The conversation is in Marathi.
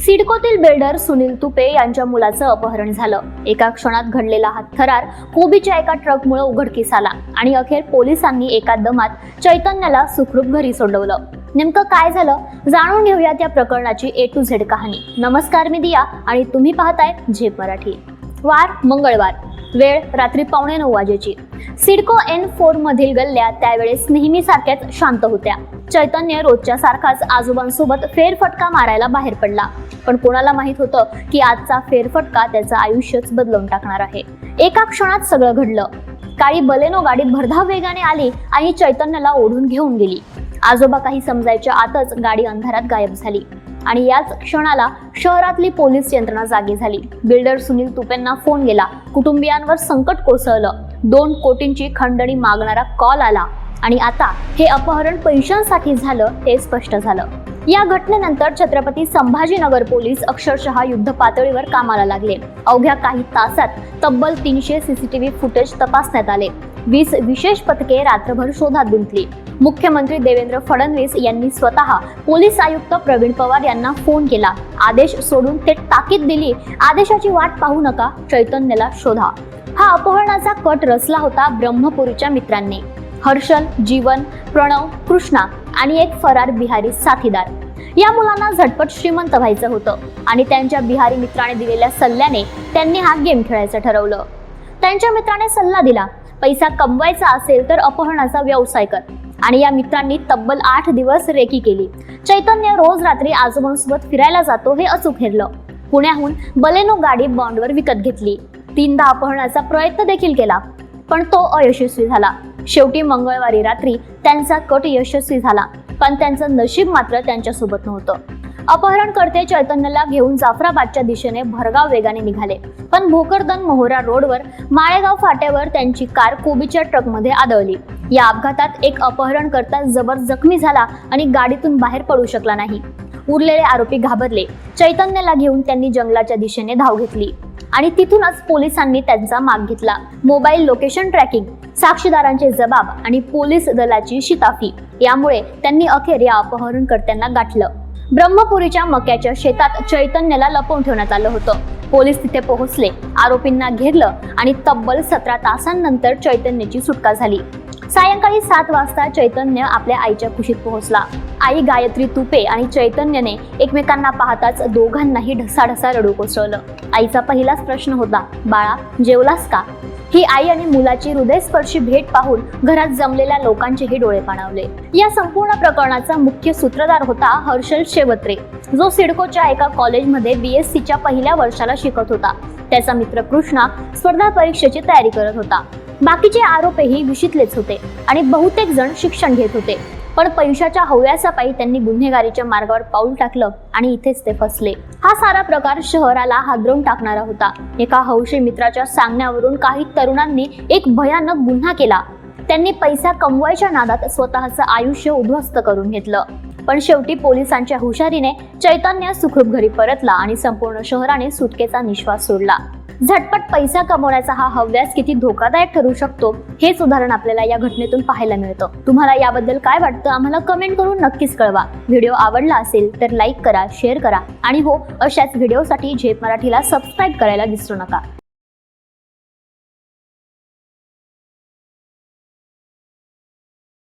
सिडकोतील बिल्डर सुनील तुपे यांच्या मुलाचं अपहरण झालं. एका क्षणात घडलेला हा थरार कोबीच्या एका ट्रकमुळे उघडकीस आला आणि अखेर पोलिसांनी एका दमात चैतन्याला सुखरूप घरी सोडवलं. नेमकं काय झालं? जाणून घेऊयात या प्रकरणाची ए टू झेड कहाणी. नमस्कार मी दिया आणि तुम्ही पाहताय झेप मराठी. वार मंगळवार. वेळ रात्री पावणे नऊ वाजेची. सिडको एन फोर मधील गल्ल्या त्यावेळेस नेहमीसारख्याच शांत होत्या. चैतन्य रोजच्या सारखाच आजोबांसोबत फेरफटका मारायला बाहेर पडला. पण कोणाला माहीत होतं की आजचा फेरफटका त्याचं आयुष्यच बदलवून टाकणार आहे? एका क्षणात सगळं घडलं. काळी बलेनो गाडीत भरधाव वेगाने आली आणि चैतन्याला ओढून घेऊन गेली. आजोबा काही समजायच्या आतच गाडी अंधारात गायब झाली. आणि याच क्षणाला शहरातली पोलीस यंत्रणा जागी झाली. बिल्डर सुनील तुपेंना फोन गेला. कुटुंबियांवर संकट कोसळलं. दोन कोटींची खंडणी मागणारा कॉल आला. आणि आता हे अपहरण पैशांसाठी झालं हे स्पष्ट झालं. या घटनेनंतर छत्रपती संभाजीनगर पोलीस अक्षरशः युद्ध पातळीवर कामाला लागले. अवघ्या काही तासात तब्बल तीनशे सीसीटीव्ही फुटेज तपासण्यात आले. वीस विशेष पथके रात्रभर शोधात गुंतली. मुख्यमंत्री देवेंद्र फडणवीस यांनी स्वतः पोलीस आयुक्त प्रवीण पवार यांना फोन केला. आदेश सोडून थेट ताकीद दिली. आदेशाची वाट पाहू नका. चैतन्यला शोधा. हा अपहरणाचा कट रचला होता ब्रह्मपुरीच्या मित्रांनी. हर्षल जीवन प्रणव कृष्णा आणि एक फरार बिहारी साथीदार. या मुलांना झटपट श्रीमंत व्हायचं होतं आणि त्यांच्या बिहारी मित्राने दिलेल्या सल्ल्याने त्यांनी हा गेम खेळायचं ठरवलं. त्यांच्या मित्राने सल्ला दिला पैसा कमवायचा असेल तर अपहरणाचा व्यवसाय कर. आणि या मित्रांनी तब्बल आठ दिवस रेकी केली. चैतन्य रोज रात्री आजोबांसोबत फिरायला जातो हे अचूक हेरलं पुण्याहून बलेनो गाडी बॉन्डवर विकत घेतली. तीनदा अपहरणाचा प्रयत्न देखील केला पण तो अयशस्वी झाला. शेवटी मंगळवारी रात्री त्यांचा कट यशस्वी झाला पण त्यांचं नशीब मात्र त्यांच्यासोबत नव्हतं. अपहरणकर्ते चैतन्यला घेऊन जाफराबादच्या दिशेने भरगाव वेगाने निघाले पण भोकरदन मोहोरा रोडवर माळेगाव फाट्यावर त्यांची कार कोबीच्या ट्रकमध्ये आदळली. या अपघातात एक अपहरणकर्ता जबर जखमी झाला आणि गाडीतून बाहेर पडू शकला नाही. उरलेले आरोपी घाबरले. चैतन्यला घेऊन त्यांनी जंगलाच्या दिशेने धाव घेतली आणि तिथूनच पोलिसांनी त्यांचा माग घेतला. मोबाईल लोकेशन ट्रॅकिंग साक्षीदारांचे जबाब आणि पोलीस दलाची शिताफी. यामुळे त्यांनी अखेर या अपहरणकर्त्यांना गाठलं. ब्रह्मपुरीच्या मक्याच्या शेतात चैतन्याला लपवून ठेवण्यात आलं होतं. पोलीस तिथे पोहोचले आरोपींना घेरलं आणि तब्बल सतरा तासांनंतर चैतन्याची सुटका झाली. सायंकाळी सात वाजता चैतन्य आपल्या आईच्या कुशीत पोहोचला. आई गायत्री तुपे आणि चैतन्यने एकमेकांना पाहताच दोघांनाही ढसाढसा रडू कोसळलं. आईचा पहिलाच प्रश्न होता बाळा जेवलास का? ही आई आणि मुलाची हृदयस्पर्शी भेट पाहून घरात जमलेल्या लोकांचेही डोळे पाणावले. या संपूर्ण प्रकरणाचा मुख्य सूत्रधार होता हर्षल शेवत्रे. जो सिडकोच्या एका कॉलेजमध्ये बी एस सीच्या पहिल्या वर्षाला शिकत होता. त्याचा मित्र कृष्णा स्पर्धा परीक्षेची तयारी करत होता. बाकीचे आरोपही विषितलेच होते आणि बहुतेक जण शिक्षण घेत होते. पण पैशाच्या हव्यासापायी त्यांनी गुन्हेगारीच्या मार्गावर पाऊल टाकलं आणि इथेच ते फसले. हा सारा प्रकार शहराला हादरवून टाकणारा होता. एका हौशी मित्राच्या सांगण्यावरून काही तरुणांनी एक भयानक गुन्हा केला. त्यांनी पैसा कमवायच्या नादात स्वतःचं आयुष्य उद्ध्वस्त करून घेतलं. पण शेवटी पोलिसांच्या हुशारीने चैतन्य सुखरूप घरी परतला आणि संपूर्ण शहराने सुटकेचा निश्वास सोडला. झटपट पैसा कमवण्याचा हा हव्यास किती धोकादायक ठरू शकतो हेच उदाहरण आपल्याला या घटनेतून पाहायला मिळतं. तुम्हाला याबद्दल काय वाटतं आम्हाला कमेंट करून नक्कीच कळवा. व्हिडिओ आवडला असेल तर लाईक करा शेअर करा. आणि हो अशाच व्हिडिओसाठी झेप मराठीला सबस्क्राईब करायला विसरू नका.